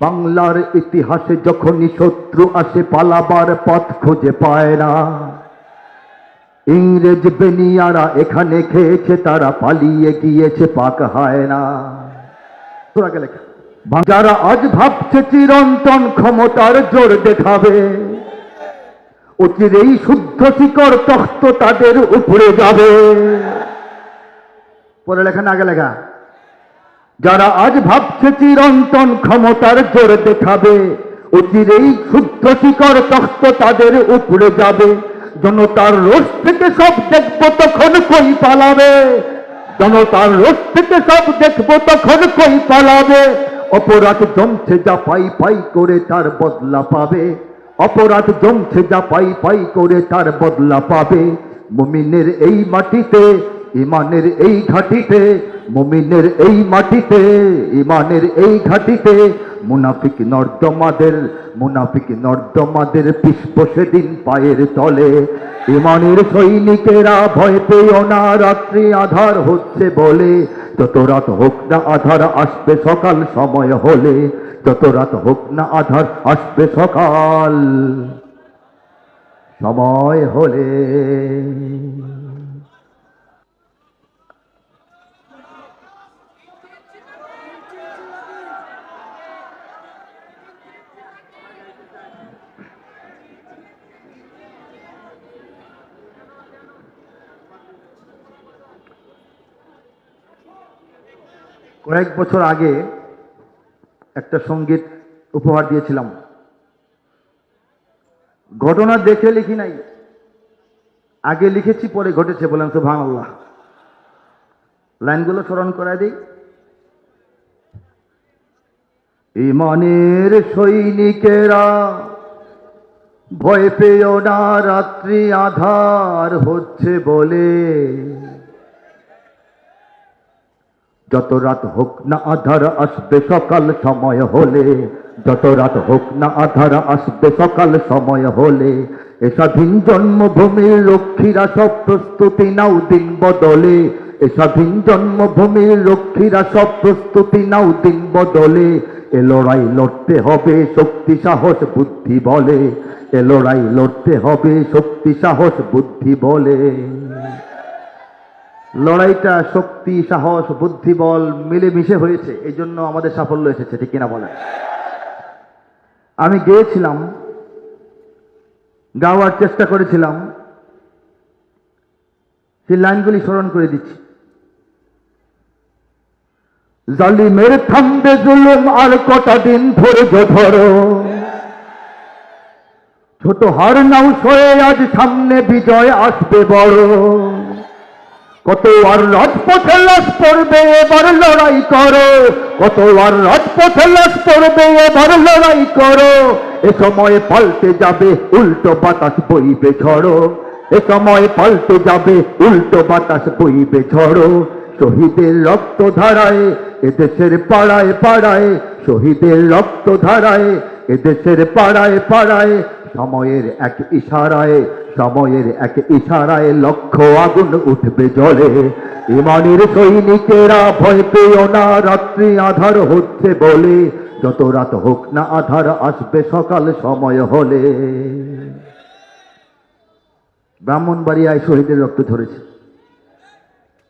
বাংলার ইতিহাসে যখনই শত্রু আসে, পালাবার পথ খুঁজে পায় না। ইংরেজ বেনিয়ারা এখানে খেয়েছে, তারা পালিয়ে গিয়েছে, পাক হয় না। যারা আজ ভাবছে চিরন্তন ক্ষমতার জোর দেখাবে অচিরেই শুদ্ধ শিকর তখ্ত তাদের উপরে যাবে। পরে লেখা না, আগে লেখা। যারা আজ ভাবছে চিরন্তন ক্ষমতার জোর দেখাবে, অচিরেই শুদ্ধ শিকর তখ্ত তাদের উপরে যাবে। জনতার রোষ থেকে সব দেখব তখন কই পালাবে। জনতার রোষ থেকে সব দেখব তখন কই পালাবে। অপরাধ জমছে যা পাই পাই করে তার বদলা পাবে। অপরাধ জমছে যা পাই পাই করে তার বদলা পাবে। মুমিনের এই মাটিতে ইমানের এই ঘাটিতে মুমিনের এই মাটিতে ইমানের এই ঘাটিতে, মুনাফিক নর্দমাদের মুনাফিক নর্দমাদের পিষ্প সেদিন পায়ের তলে। ইমানের সৈনিকেরা ভয় পেও না, রাত্রি আধার হচ্ছে বলে। যত রাত হোক না আধার আসবে সকাল, সময় হলে। যত রাত হোক না আধার আসবে সকাল, সময় হলে। কয়েক বছর আগে একটা সংগীত উপহার দিয়েছিলাম। ঘটনা দেখে লিখি নাই। আগে লিখেছি, পরে ঘটেছে বলেন তো ভাঙ আল্লাহ লাইনগুলো স্মরণ করায় দিই। ইমানের সৈনিকেরা ভয় পেও না, রাত্রি আধার হচ্ছে বলে। যত রাত হোক না আধার আসবে সকাল সময় হলে, যত রাত হোক না আধার আসবে সকাল সময় হলে, এ স্বাধীন জন্মভূমির লক্ষ্মীরা সব প্রস্তুতি নাও দিন বদলে, এ স্বাধীন জন্মভূমির লক্ষ্মীরা সব প্রস্তুতি নাও দিন বদলে, এ লড়াই লড়তে হবে শক্তি, সাহস, বুদ্ধি, বলে, এ লড়াই লড়তে হবে শক্তি, সাহস, বুদ্ধি, বলে। লড়াইটা শক্তি, সাহস বুদ্ধি বল মিলেমিশে হয়েছে এই জন্য আমাদের সাফল্য এসেছে, ঠিক কিনা বলেন? আমি গিয়েছিলাম, গাওয়ার চেষ্টা করেছিলাম, সেই লাইনগুলি স্মরণ করে দিচ্ছি। জালিমের থামবে জুলুম আর কটা দিন ধরে ধরো। ছোট হার নাও, সয়ে আজ সামনে বিজয় আসবে বড়। কত আর রাজপথে লাশ পড়বে, এবার লড়াই করো। কত আর রাজপথে লাশ পড়বে, এবার লড়াই করো। এ সময় পাল্টে যাবে, উল্টো বাতাস বইবে ঝড়ো। এ সময় পাল্টে যাবে, উল্টো বাতাস বইবে ঝড়ো। শহীদের রক্ত ধারায় এদেশের পাড়ায় পাড়ায়, শহীদের রক্ত ধারায় এদেশের পাড়ায় পাড়ায়, সময়ের এক ইশারায় সময়ের এক ইশারায় লক্ষ্য আগুন উঠবে জলে। ইমানের সৈনিকেরা ভয় পেও না, রাত্রি আধার হচ্ছে বলে। যত রাত হোক না আধার আসবে সকাল সময় হলে। ব্রাহ্মণবাড়িয়ায় শহীদের রক্ত ধরেছে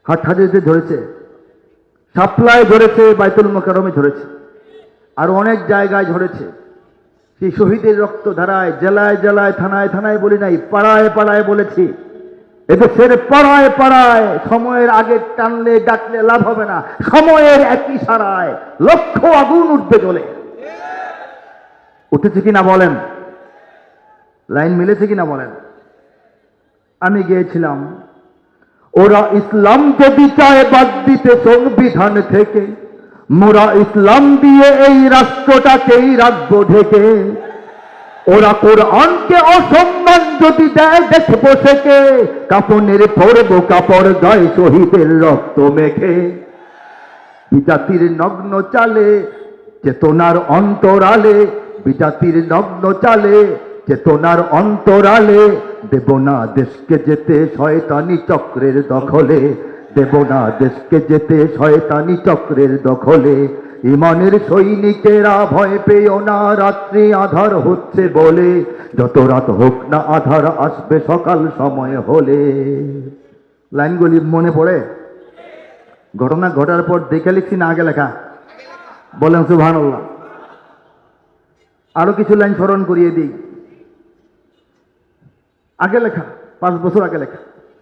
হাটহাজেতে ধরেছে সাপ্লায় ধরেছে বাইতুল মোকারমে ধরেছে আর অনেক জায়গায় ধরেছে সেই শহীদের রক্ত ধারায় জেলায় জেলায় থানায় থানায় বলি নাই, পাড়ায় পাড়ায় বলেছি। এদেশের পাড়ায় পাড়ায় সময়ের আগে টানলে, ডাকলে লাভ হবে না। সময়ের একই সারায় লক্ষ আগুন উঠবে চলে উঠেছে কিনা বলেন? লাইন মিলেছে কিনা বলেন? আমি গিয়েছিলাম। ওরা ইসলাম যদি চায় বাদ দিতে সংবিধান থেকে মোরা ইসলাম দিয়ে এই রাষ্ট্রটাকেই রাখব ঢেকে। ওরা কোরআনকে অসম্মান যদি দেয়, দেখব সেকে। কাপনের পরবো কাপড় গায়ে শহীদের রক্ত মেখে। বিজাতির নগ্ন চালে চেতনার অন্তরালে, বিজাতির নগ্ন চালে চেতনার অন্তরালে দেব না দেশকে যেতে শয়তানি চক্রের দখলে। দেব না দেশকে যেতে শয়তানি চক্রের দখলে। ইমানের সৈনিকেরা ভয় পেও না, রাত্রি আধার হচ্ছে বলে। যত রাত হোক না আধার আসবে সকাল সময় হলে। লাইনগুলি মনে পড়ে? ঘটনা ঘটার পর দেখে লিখছি না, আগে লেখা। বলেন সুবহান আরও কিছু লাইন স্মরণ করিয়ে দিই। আগে লেখা, পাঁচ বছর আগে লেখা।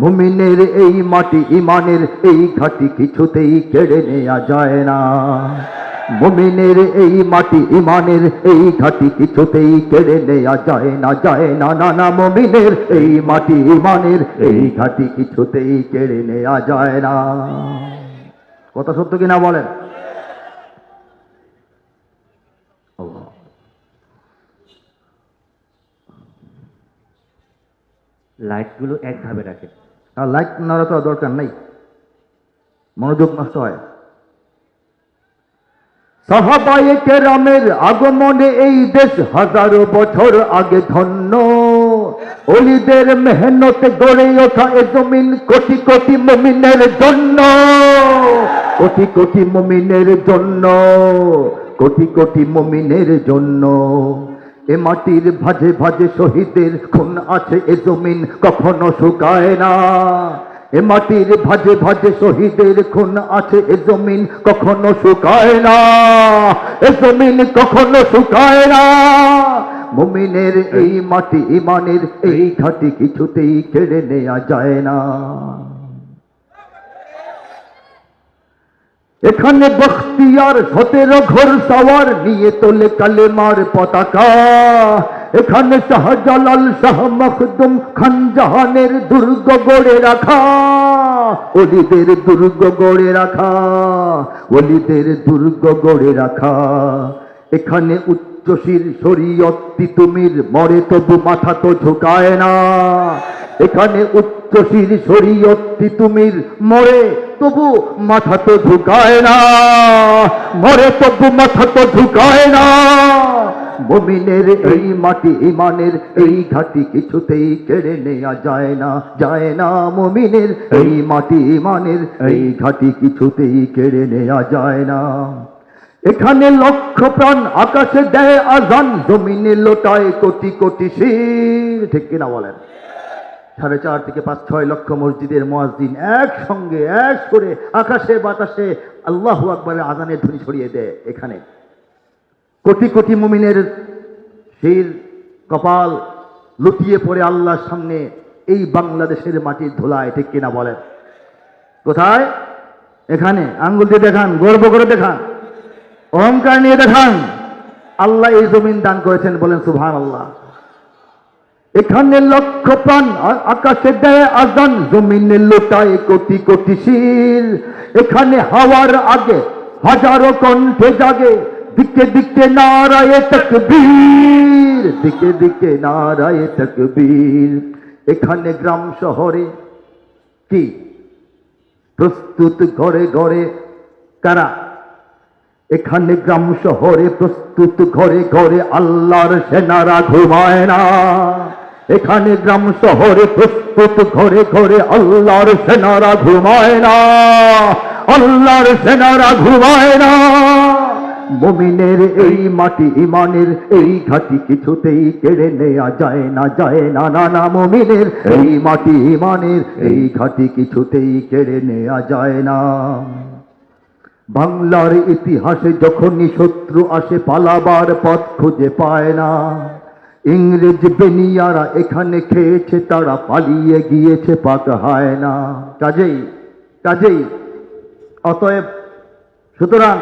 মুমিনের এই মাটি ইমানের এই ঘাটি কিছুতেই কেড়ে নেওয়া যায় না। মুমিনের এই মাটি ইমানের এই ঘাটি কিছুতেই কেড়ে নেওয়া যায় না যায় না না না মুমিনের এই মাটি ইমানের এই ঘাটি কিছুতেই কেড়ে নেওয়া যায় না। কথা সত্য কিনা বলেন। লাইটগুলো একভাবে রাখেন। আর লাইট তো দরকার নেই। মনোযোগ নষ্ট হয়। সাহাবায়ে কেরামের আগমনে এই দেশ হাজারো বছর আগে ধন্য। অলিদের মেহনতে গড়ে ওঠা এ জমিন কোটি কোটি মুমিনের জন্য। কোটি কোটি মুমিনের জন্য। কোটি কোটি মুমিনের জন্য। এ মাটির ভাজে ভাজে শহীদের খুন আছে, এ জমিন কখনো শুকায় না। এ মাটির ভাজে ভাজে শহীদের খুন আছে, এ জমিন কখনো শুকায় না। এ জমিন কখনো শুকায় না। মুমিনের এই মাটি ইমানের এই ঘাটি কিছুতেই কেড়ে নেওয়া যায় না। এখানে বখতিয়ার সতেরো ঘোর সাওয়ার নিয়ে তোলে কালেমার পতাকা। এখানে শাহজালাল শাহ মখদুম খান জাহানের দুর্গ গড়ে রাখা। অলিদের দুর্গ গড়ে রাখা। অলিদের দুর্গ গড়ে রাখা। এখানে উচ্চশীল শরীয়ত তিতুমির মরে তবু মাথা তো ঝুঁকায় না। এখানে উচ্চশীল শরীয়ত তিতুমির মরে? তবু মাথা তো ঝুঁকায় না। মরে তবু মাথা তো ঝুঁকায় না। মুমিনের এই মাটি ইমানের এই ঘাটি কিছুতেই কেড়ে নেওয়া যায় না যায় না। মুমিনের এই মাটি ইমানের এই ঘাটি কিছুতেই কেড়ে নেওয়া যায় না। এখানে লক্ষ প্রাণ আকাশে দেয় আজান, জমিনে লোটায় কোটি কোটি শির। ঠিক কিনা বলেন? সাড়ে চার থেকে পাঁচ, ছয় লক্ষ মসজিদের মোয়াজ্জিন একসঙ্গে, এক করে আকাশে, বাতাসে আল্লাহ আকবরের আজানের ধ্বনি ছড়িয়ে দেয় এখানে। কোটি কোটি মুমিনের শির, কপাল লুটিয়ে পড়ে আল্লাহর সামনে এই বাংলাদেশের মাটির ধুলায়, ঠিক কিনা বলেন? কোথায়? এখানে। আঙ্গুল দিয়ে দেখান, গর্ব করে দেখান, অহংকার নিয়ে দেখান। আল্লাহ এই জমিন দান করেছেন বলেন সুভান আল্লাহ এখানে লক্ষ প্রাণ আকাশে দেয় আজান, জমিনে লোটায় কোটি কোটি শির এখানে হাওয়ার আগে, হাজারো কণ্ঠে জাগে, দিকে দিকে নারায় তকবীর, দিকে দিকে নারায় তকবীর। এখানে গ্রাম শহরে কি? প্রস্তুত ঘরে ঘরে কারা? এখানে গ্রাম শহরে প্রস্তুত ঘরে ঘরে আল্লাহর সেনারা ঘুমায় না। এখানে গ্রাম শহরে প্রস্তুত, ঘরে ঘরে আল্লাহর সেনারা ঘুমায় না। আল্লাহর সেনারা ঘুমায় না। মুমিনের এই মাটি, ইমানের এই ঘাটি কিছুতেই কেড়ে নেওয়া যায় না যায় না না না, মুমিনের এই মাটি, ইমানের এই ঘাটি কিছুতেই কেড়ে নেওয়া যায় না। বাংলার ইতিহাসে যখনই শত্রু আসে, পালাবার পথ খুঁজে পায় না। ইংরেজ বেনিয়ারা এখানে খেয়েছে, তারা পালিয়ে গিয়েছে, পাক হয় না। কাজেই কাজেই, অতএব সুতরাং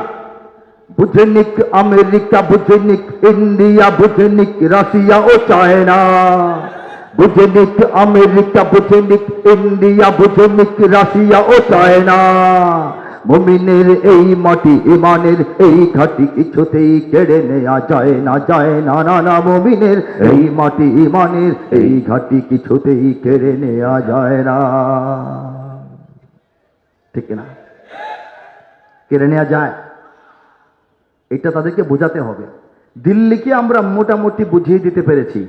বুঝেনিক আমেরিকা বুঝেনিক ইন্ডিয়া বুঝেনিক রাশিয়া ও চায়না বুঝেনিক আমেরিকা বুঝেনিক ইন্ডিয়া বুঝেনিক রাশিয়া ও চায়না মুমিনের এই মাটি ইমানের এই ঘাটি কিছুতেই কেড়ে নেয়া যায় না যায় না না না মুমিনের এই মাটি ইমানের এই ঘাটি কিছুতেই কেড়ে নেওয়া যায় না। ঠিক না কেড়ে নেওয়া যায়। এটা তাদেরকে বোঝাতে হবে। দিল্লিকে আমরা মোটামুটি বুঝিয়ে দিতে পেরেছি।